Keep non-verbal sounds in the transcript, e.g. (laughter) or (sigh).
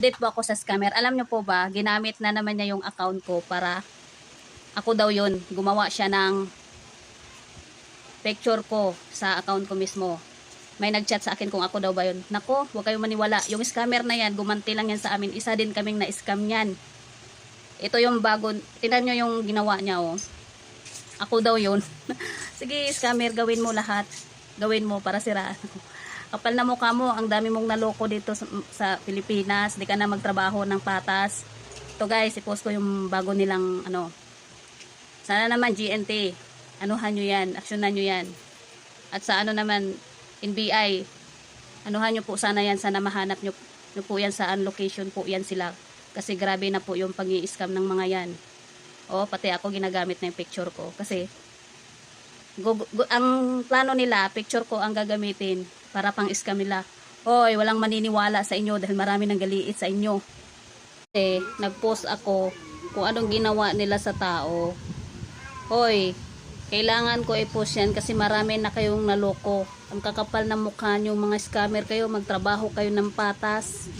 Update po ako sa scammer. Alam nyo po ba, ginamit na naman niya yung account ko para ako daw yun. Gumawa siya ng picture ko sa account ko mismo. May nagchat sa akin kung ako daw ba yun. Nako, huwag kayong maniwala. Yung scammer na yan, gumanti lang yan sa amin. Isa din kaming na-scam yan. Ito yung bago, tinan nyo yung ginawa niya oh. Ako daw yun. (laughs) Sige, scammer, gawin mo lahat. Gawin mo para siraan ako. Kapal na mukha mo, ang dami mong naloko dito sa, sa Pilipinas. Di ka na magtrabaho ng patas. Ito guys, i-post ko yung bago nilang ano. Sana naman GNT. Anuhan nyo yan. Aksyonan nyo yan. At sa ano naman, NBI. Anuhan nyo po sana yan. Sana mahanap nyo, nyo po yan saan location po yan sila. Kasi grabe na po yung pag scam ng mga yan. O, pati ako ginagamit na yung picture ko. Kasi, gu- gu- ang plano nila, picture ko ang gagamitin para pang scam nila. Hoy, walang maniniwala sa inyo dahil marami nang galiit sa inyo. Kasi, nag-post ako kung anong ginawa nila sa tao. Hoy, kailangan ko i-post yan kasi marami na kayong naloko. Ang kakapal na mukha nyo, mga scammer kayo, magtrabaho kayo ng patas.